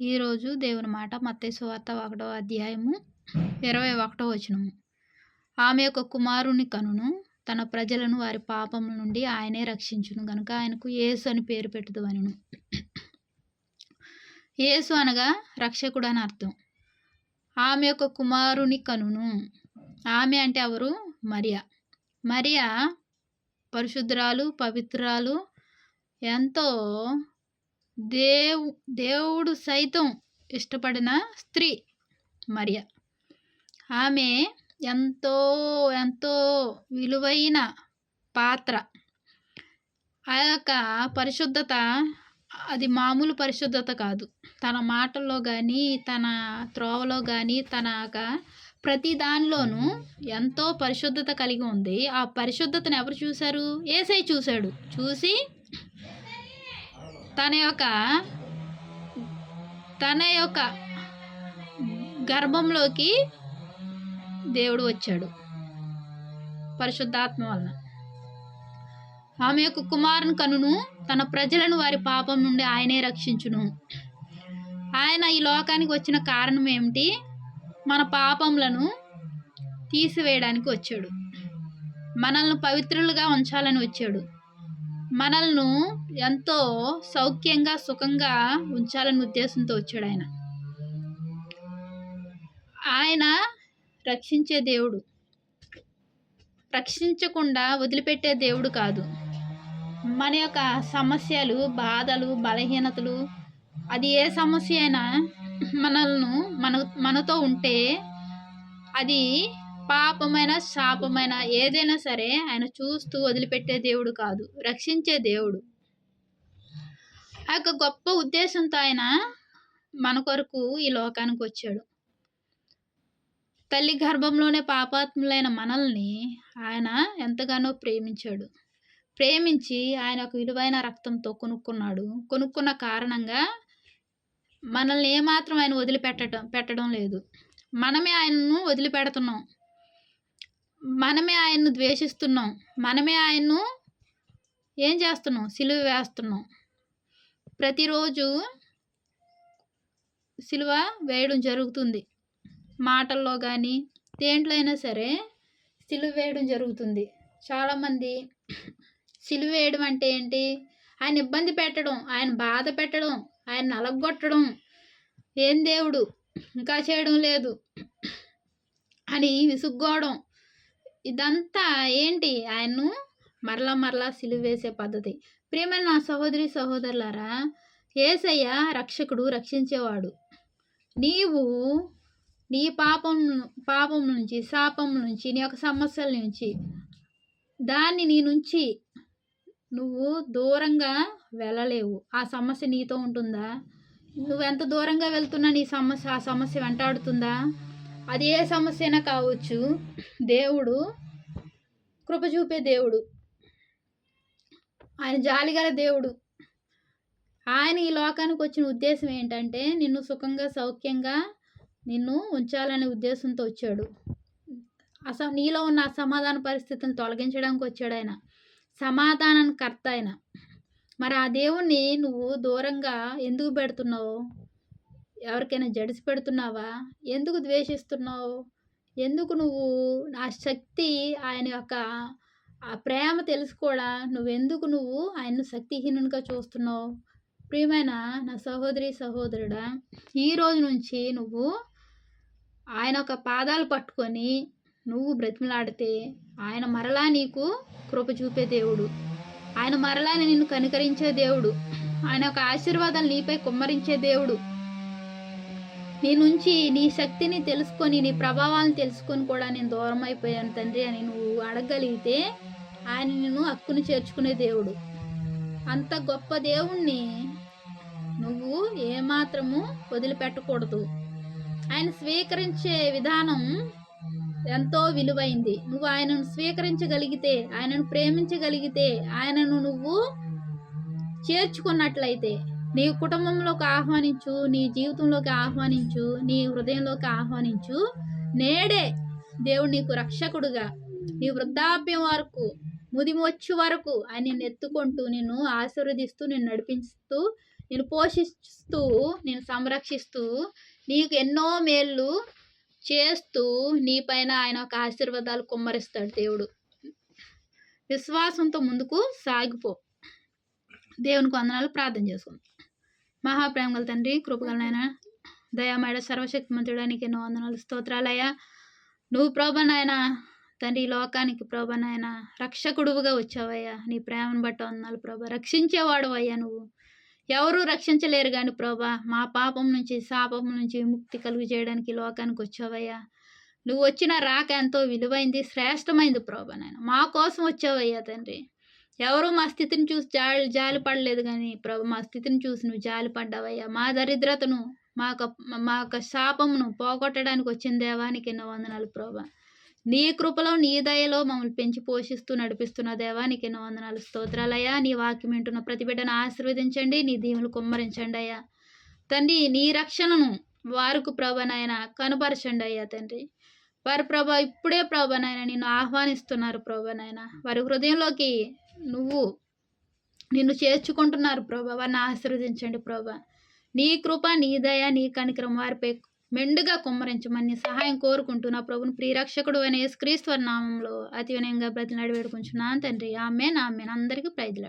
ఈరోజు దేవుని మాట మత్తయి సువార్త ఒకటో అధ్యాయము ఇరవై ఒకటో వచనము. ఆమె యొక్క కుమారుని కనును తన ప్రజలను వారి పాపముల నుండి ఆయనే రక్షించును గనుక ఆయనకు యేసు అని పేరు పెట్టుదనను అనను యేసు అనగా రక్షకుడు అని అర్థం. ఆమె యొక్క కుమారుని కనును ఆమె అంటే ఎవరు? మరియా. మరియా పరిశుద్ధురాలు పవిత్రాలు ఎంతో దేవు దేవుడు సైతం ఇష్టపడిన స్త్రీ మరియా. ఆమె ఎంతో ఎంతో విలువైన పాత్ర. ఆ యొక్క పరిశుద్ధత అది మామూలు పరిశుద్ధత కాదు. తన మాటల్లో కానీ తన త్రోవలో కానీ తన యొక్క ప్రతి దానిలోనూ ఎంతో పరిశుద్ధత కలిగి ఉంది. ఆ పరిశుద్ధతను ఎవరు చూశారు? ఏసై చూశాడు. చూసి తన యొక్క తన యొక్క గర్భంలోకి దేవుడు వచ్చాడు. పరిశుద్ధాత్మ వలన. ఆమె యొక్క కుమారుని కనును తన ప్రజలను వారి పాపం నుండి ఆయనే రక్షించును. ఆయన ఈ లోకానికి వచ్చిన కారణం ఏమిటి? మన పాపములను తీసివేయడానికి వచ్చాడు. మనల్ని పవిత్రులుగా ఉంచాలని వచ్చాడు. మనల్ని ఎంతో సౌఖ్యంగా సుఖంగా ఉంచాలని ఉద్దేశంతో వచ్చాడు ఆయన. ఆయన రక్షించే దేవుడు. రక్షించకుండా వదిలిపెట్టే దేవుడు కాదు. మన యొక్క సమస్యలు బాధలు బలహీనతలు అది ఏ సమస్య అయినా మనల్ని మన మనతో ఉంటే అది పాపమైన శాపమైన ఏదైనా సరే ఆయన చూస్తూ వదిలిపెట్టే దేవుడు కాదు రక్షించే దేవుడు. ఆ యొక్క గొప్ప ఉద్దేశంతో ఆయన మన కొరకు ఈ లోకానికి వచ్చాడు. తల్లి గర్భంలోనే పాపాత్ములైన మనల్ని ఆయన ఎంతగానో ప్రేమించాడు. ప్రేమించి ఆయన ఒక విలువైన రక్తంతో కొనుక్కున్నాడు. కొనుక్కున్న కారణంగా మనల్ని ఏమాత్రం ఆయన వదిలిపెట్టడం పెట్టడం లేదు. మనమే ఆయనను వదిలిపెడుతున్నాం. మనమే ఆయన్ను ద్వేషిస్తున్నాం. మనమే ఆయన్ను ఏం చేస్తున్నాం? సిలువ వేస్తున్నాం. ప్రతిరోజు సిలువ వేయడం జరుగుతుంది. మాటల్లో కానీ దేంట్లో అయినా సరే సిలువ వేయడం జరుగుతుంది. చాలామంది సిలువ వేయడం అంటే ఏంటి? ఆయన ఇబ్బంది పెట్టడం ఆయన బాధ పెట్టడం ఆయన నలగొట్టడం. ఏం దేవుడు? ఇంకా చేయడం లేదు. అని విసుక్కోవడం ఇదంతా ఏంటి? ఆయన్ను మరలా మరలా సిలువ వేసే పద్ధతి. ప్రియమైన నా సహోదరి సహోదరులారా ఏసయ్య రక్షకుడు రక్షించేవాడు. నీవు నీ పాపం పాపం నుంచి శాపం నుంచి నీ యొక్క సమస్యల నుంచి దాన్ని నీ నుంచి నువ్వు దూరంగా వెళ్ళలేవు. ఆ సమస్య నీతో ఉంటుందా? నువ్వు ఎంత దూరంగా వెళ్తున్నా నీ సమస్య ఆ సమస్య వెంటాడుతుందా? అది ఏ సమస్య అయినా కావచ్చు. దేవుడు కృప చూపే దేవుడు. ఆయన జాలిగల దేవుడు. ఆయన ఈ లోకానికి వచ్చిన ఉద్దేశం ఏంటంటే నిన్ను సుఖంగా సౌఖ్యంగా నిన్ను ఉంచాలనే ఉద్దేశంతో వచ్చాడు. అస నీలో ఉన్న అసమాధాన పరిస్థితిని తొలగించడానికి వచ్చాడు ఆయన. సమాధానానికి కర్త ఆయన. మరి ఆ దేవుణ్ణి నువ్వు దూరంగా ఎందుకు పెడుతున్నావు? ఎవరికైనా జడిసి పెడుతున్నావా? ఎందుకు ద్వేషిస్తున్నావు? ఎందుకు నువ్వు నా శక్తి ఆయన యొక్క ఆ ప్రేమ తెలుసుకోవడా నువ్వెందుకు నువ్వు ఆయన్ను శక్తిహీనునిగా చూస్తున్నావు? ప్రియమైన నా సహోదరి సహోదరుడా ఈ రోజు నుంచి నువ్వు ఆయన ఒక పాదాలు పట్టుకొని నువ్వు బ్రతిమలాడితే ఆయన మరలా నీకు కృప చూపే దేవుడు. ఆయన మరలా నిన్ను కనికరించే దేవుడు. ఆయన ఒక ఆశీర్వాదాలు నీపై కుమ్మరించే దేవుడు. నీ నుంచి నీ శక్తిని తెలుసుకొని నీ ప్రభావాలను తెలుసుకొని కూడా నేను దూరం అయిపోయాను తండ్రి అని నువ్వు అడగగలిగితే ఆయన నిన్ను హక్కును చేర్చుకునే దేవుడు. అంత గొప్ప దేవుణ్ణి నువ్వు ఏమాత్రము వదిలిపెట్టకూడదు. ఆయన స్వీకరించే విధానం ఎంతో విలువైంది. నువ్వు ఆయనను స్వీకరించగలిగితే ఆయనను ప్రేమించగలిగితే ఆయనను నువ్వు చేర్చుకున్నట్లయితే నీ కుటుంబంలోకి ఆహ్వానించు నీ జీవితంలోకి ఆహ్వానించు నీ హృదయంలోకి ఆహ్వానించు. నేడే దేవుడు నీకు రక్షకుడుగా నీ వృద్ధాప్యం వరకు ముదిమొచ్చు వరకు ఆయన నిన్ను ఎత్తుకుంటూ నిన్ను ఆశీర్వదిస్తూ నిన్ను నడిపిస్తూ నేను పోషిస్తూ నేను సంరక్షిస్తూ నీకు ఎన్నో మేళ్ళు చేస్తూ నీపైన ఆయన ఒక ఆశీర్వాదాలు కుమ్మరిస్తాడు దేవుడు. విశ్వాసంతో ముందుకు సాగిపో. దేవునికి వందనాలు ప్రార్థన చేసుకుందాం. మహాప్రేమ గల తండ్రి కృపగలనైనా దయామేడ సర్వశక్తిమంతుడా నీకు ఎన్నో వందనాలు స్తోత్రాలయ్యా. నువ్వు ప్రభా తండ్రి లోకానికి ప్రభనాయన రక్షకుడువుగా వచ్చావయ్యా. నీ ప్రేమను బట్టి వందనాలు ప్రభా. రక్షించేవాడు అయ్యా నువ్వు. ఎవరూ రక్షించలేరు కానీ ప్రభా. మా పాపం నుంచి శాపం నుంచి విముక్తి కలుగు చేయడానికి లోకానికి వచ్చావయ్యా. నువ్వు వచ్చిన రాక ఎంతో విలువైంది శ్రేష్టమైంది ప్రభా నాయన మా కోసం వచ్చావయ్యా తండ్రి. ఎవరు మా స్థితిని చూసి జాలి జాలి పడలేదు కానీ ప్రభు మా స్థితిని చూసి నువ్వు జాలి పడ్డావయ్యా. మా దరిద్రతను మా యొక్క మా యొక్క శాపమును పోగొట్టడానికి వచ్చిన దేవానికి ఎన్నో వందనాలు ప్రభా. నీ కృపలో నీ దయలో మమ్మల్ని పెంచి పోషిస్తూ నడిపిస్తున్న దేవానికి ఎన్నో వందనాలు స్తోత్రాలయ్యా. నీ వాక్యం వింటున్న ప్రతి బిడ్డను ఆశీర్వదించండి నీ దీవులు కుమ్మరించండి అయ్యా తండ్రి నీ రక్షణను వారికి ప్రభనాయన కనపరచండి కనుపరచండి అయ్యా తండ్రి. వారి ప్రభా ఇప్పుడే ప్రభనాయన నిన్ను ఆహ్వానిస్తున్నారు ప్రభనాయన వారి హృదయంలోకి నువ్వు నిన్ను చేర్చుకుంటున్నారు ప్రభా. వారిని ఆశీర్వదించండి ప్రభా. నీ కృప నీ దయ నీ కనికరం వారిపై మెండుగా కుమ్మరించమని సహాయం కోరుకుంటూ నా ప్రభుని ప్రియరక్షకుడు అయిన యేసుక్రీస్తు నామంలో అతి వినయంగా బ్రతిలాడి వేడుకుంటున్నాను తండ్రి. ఆమె నా అందరికీ ప్రైజ్లాడు.